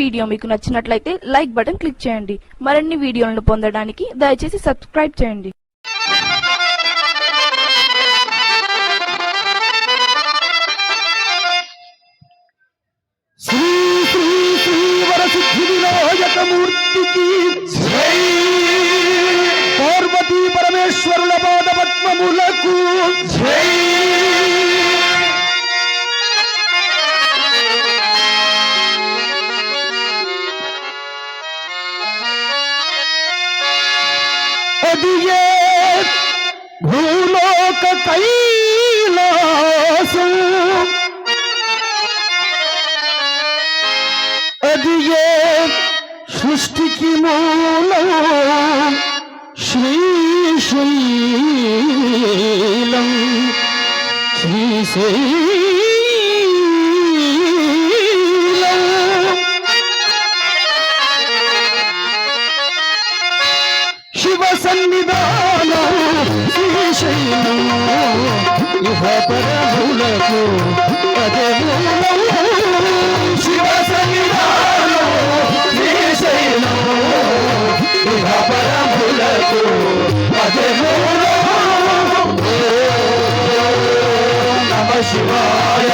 Video మీకు నచ్చినట్లయితే like button click చేయండి. మరిన్ని వీడియోలను పొందడానికి దయచేసి సబ్స్క్రైబ్ చేయండి. పార్వతీ పరమేశ్వరుల పాద జై శివ సన్నిధానం శ్రీశైలం ఇహ శివ సన్నిధానం నమ శివాయ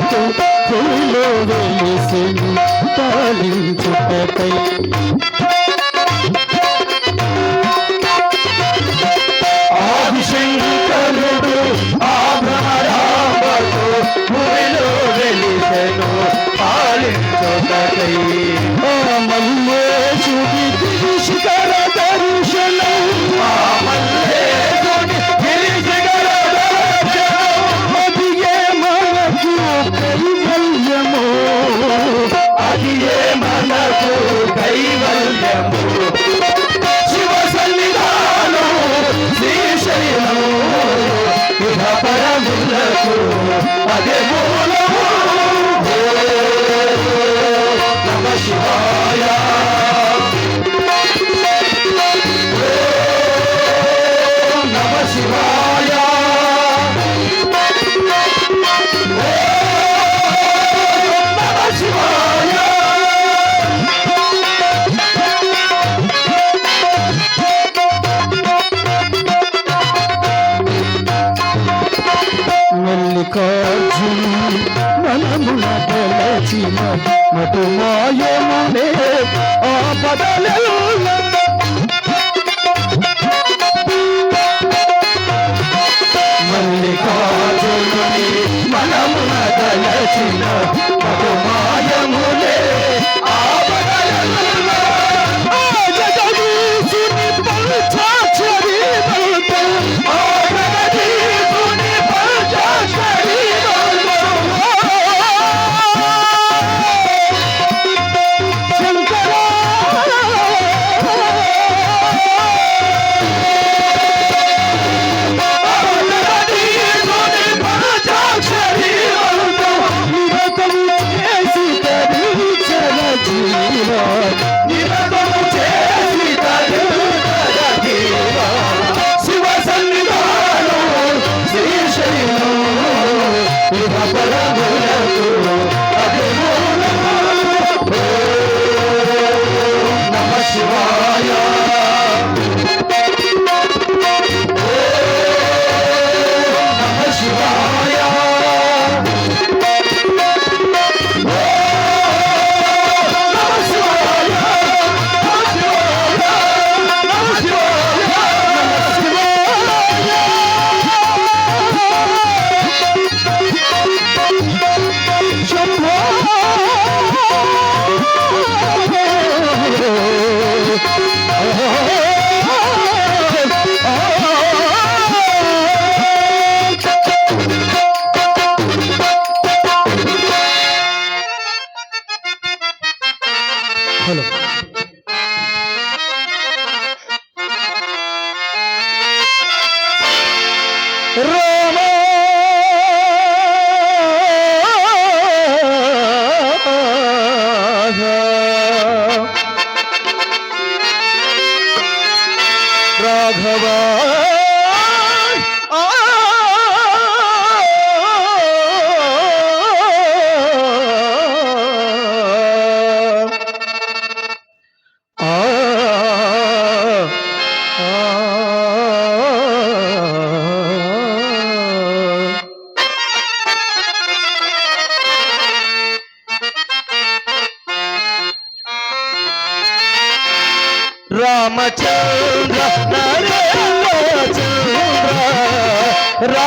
జ్యోతులతో కొలిలో వెలిసి పాలించుటకై మధుమాయమునే ఆపదలెల్లా ರಾಘವ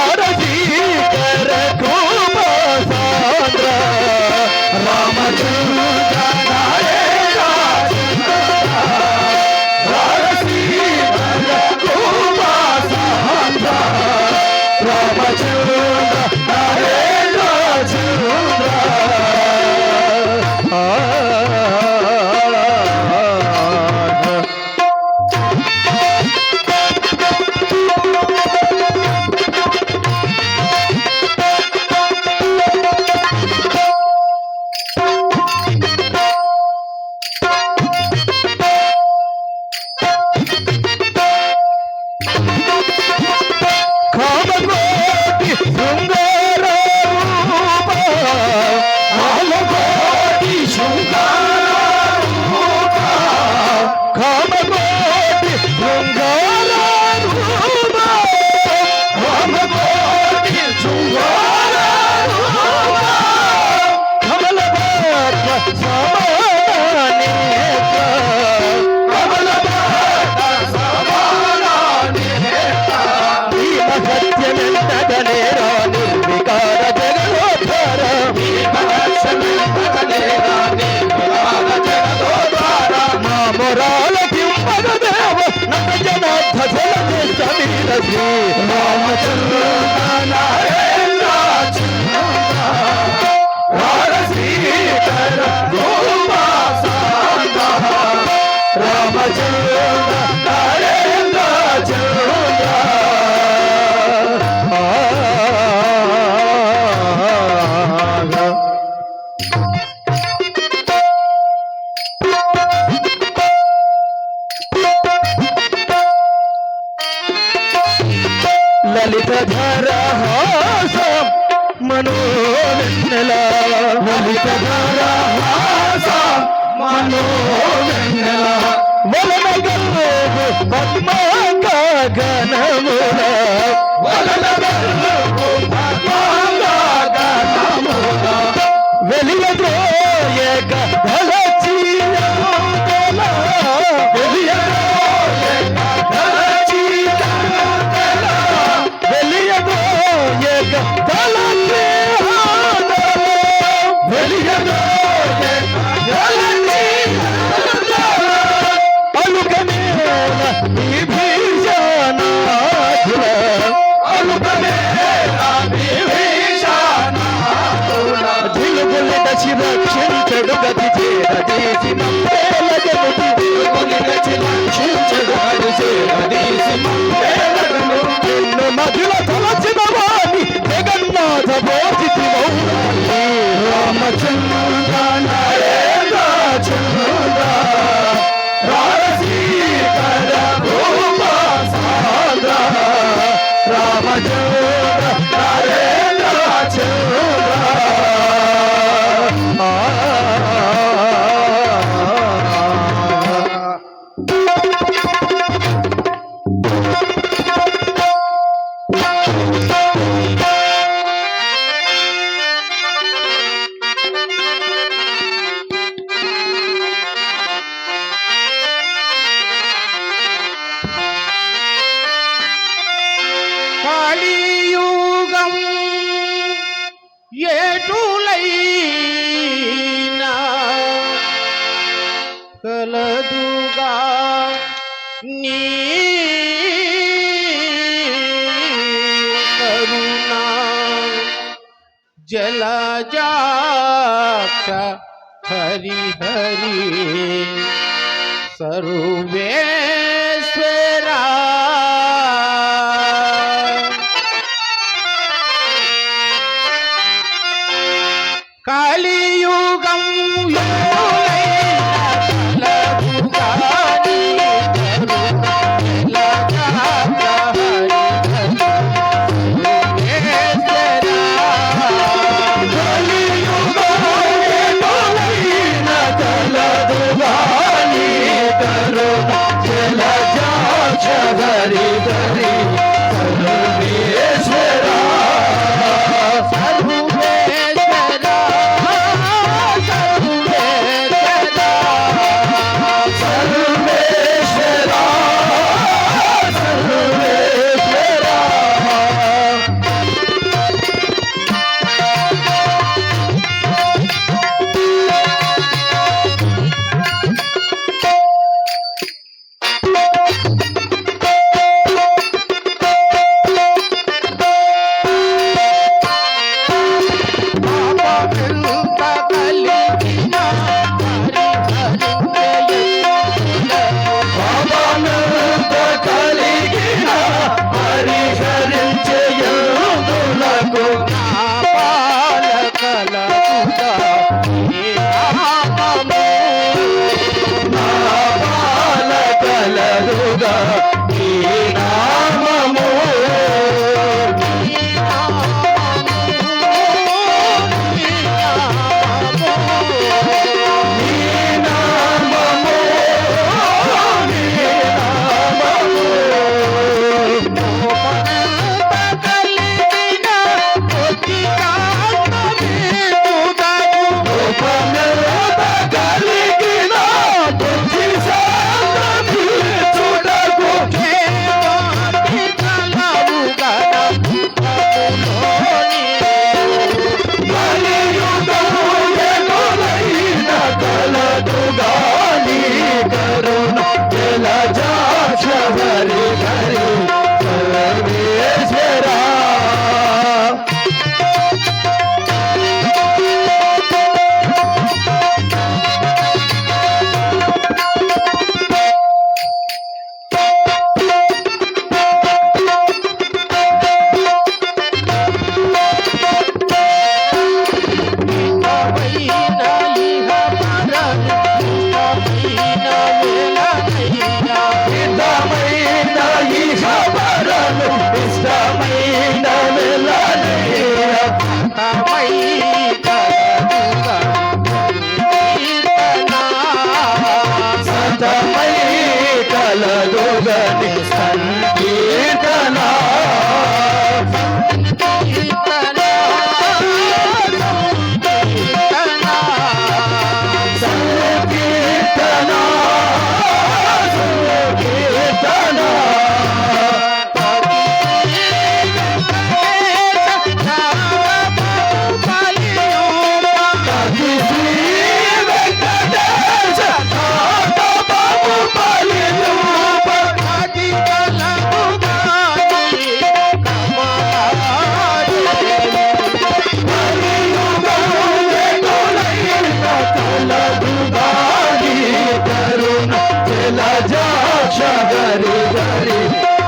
సారథీ కరకు श्री रामचंद्र Thank you. जला हरी हरी सरु में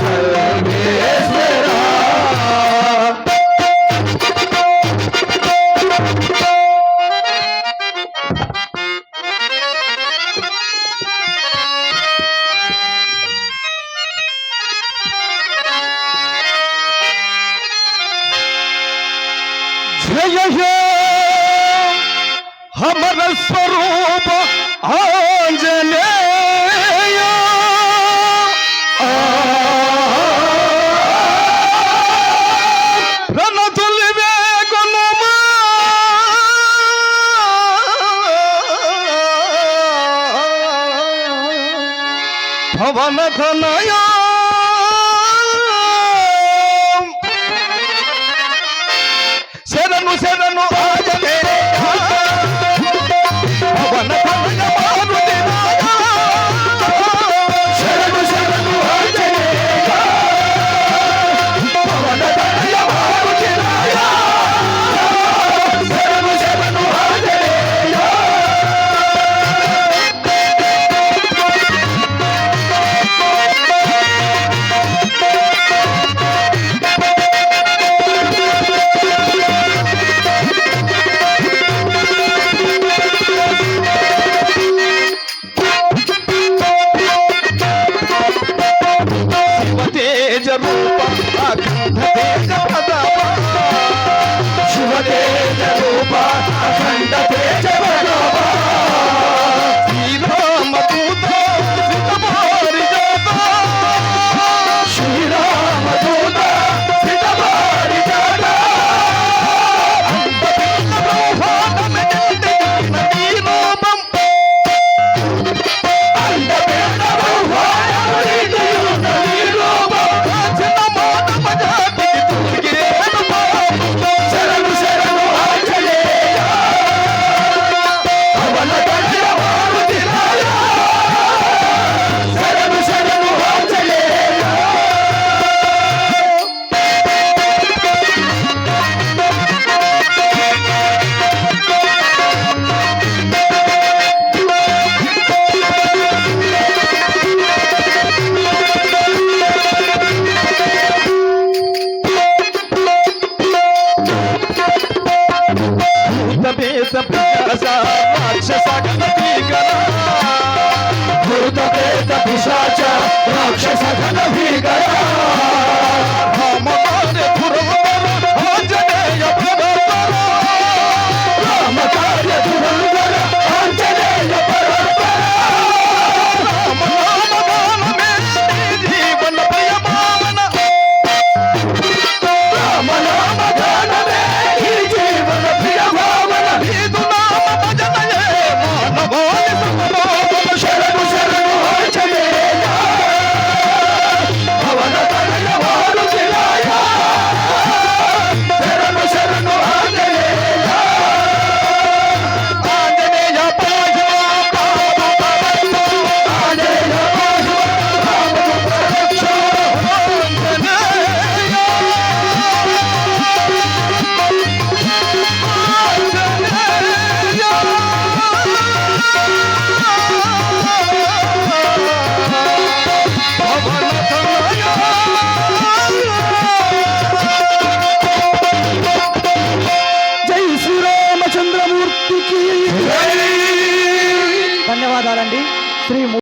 চলে bana kanayım Serenu serenu